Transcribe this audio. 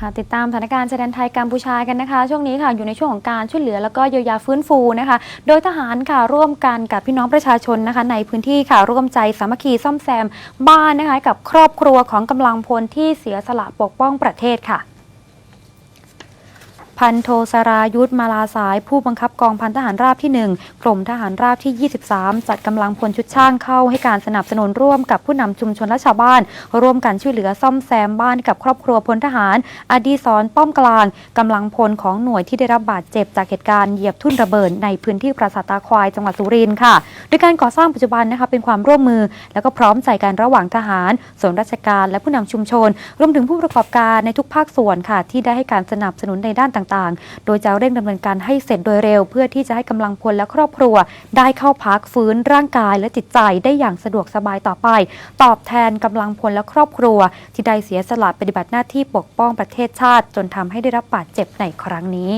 ค่ะติดตามสถานการณ์ชายแดนไทยกัมพูชากันนะคะ ช่วงนี้ค่ะอยู่ในช่วงของการช่วยเหลือแล้วก็เยียวยาฟื้นฟูนะคะ โดยทหารค่ะร่วมกันกับพี่น้องประชาชนนะคะ ในพื้นที่ค่ะร่วมใจสามัคคีซ่อมแซมบ้านนะคะ กับครอบครัวของกำลังพลที่เสียสละปกป้องประเทศค่ะ พันโทสรายุทธมาลาสาย ผู้บังคับกองพันทหารราบที่ 1 กรมทหารราบที่ 23 จัดกำลังพลชุดช่างเข้าให้การสนับสนุนร่วมกับผู้นำชุมชนและชาวบ้าน ร่วมกันช่วยเหลือซ่อมแซมบ้านกับครอบครัวพลทหาร อดีศรป้อมกลางกำลังพลของหน่วยที่ได้รับบาดเจ็บจากเหตุการณ์เหยียบทุ่นระเบิดในพื้นที่ปราสาทตาควายจังหวัดสุรินทร์ค่ะด้วยการก่อสร้างปัจจุบันนะคะเป็นความร่วมมือ แล้วก็พร้อมใจกันระหว่างทหาร ส่วนราชการและผู้นำชุมชน รวมถึงผู้ประกอบการในทุกภาคส่วนค่ะ ที่ได้ให้การสนับสนุนในด้านต่างๆ โดยจะเร่งดำเนินการให้เสร็จโดยเร็ว เพื่อที่จะให้กำลังพลและครอบครัว ได้เข้าพักฟื้นร่างกายและจิตใจได้อย่างสะดวกสบายต่อไป ตอบแทนกำลังพลและครอบครัว ที่ได้เสียสละปฏิบัติหน้าที่ปกป้องประเทศชาติ จนทำให้ได้รับบาดเจ็บในครั้งนี้